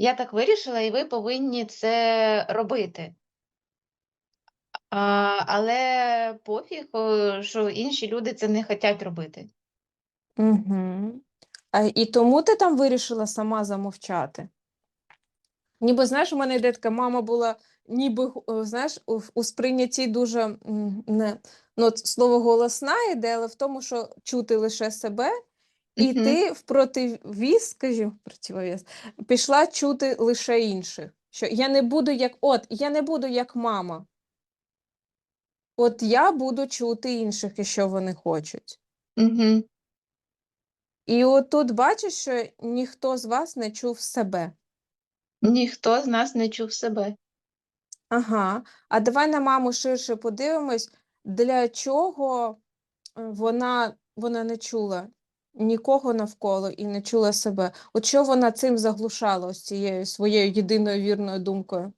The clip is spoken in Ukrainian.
Я так вирішила, і ви повинні це робити. А, але пофіг, що інші люди це не хочуть робити. Угу. А, і тому ти там вирішила сама замовчати? Ніби, знаєш, у мене йде така мама була, ніби, знаєш, у сприйнятті дуже не, ну, слово голосна йде, але в тому, що чути лише себе, і ти в противіз, скажімо, противовіз, пішла чути лише інших. Що я не буду як, от, я не буду як мама. От я буду чути інших, і що вони хочуть. Угу. І от тут бачиш, що ніхто з вас не чув себе. Ніхто з нас не чув себе. Ага. А давай на маму ширше подивимось, для чого е, вона, вона не чула нікого навколо і не чула себе. От що вона цим заглушала ось цією своєю єдиною вірною думкою?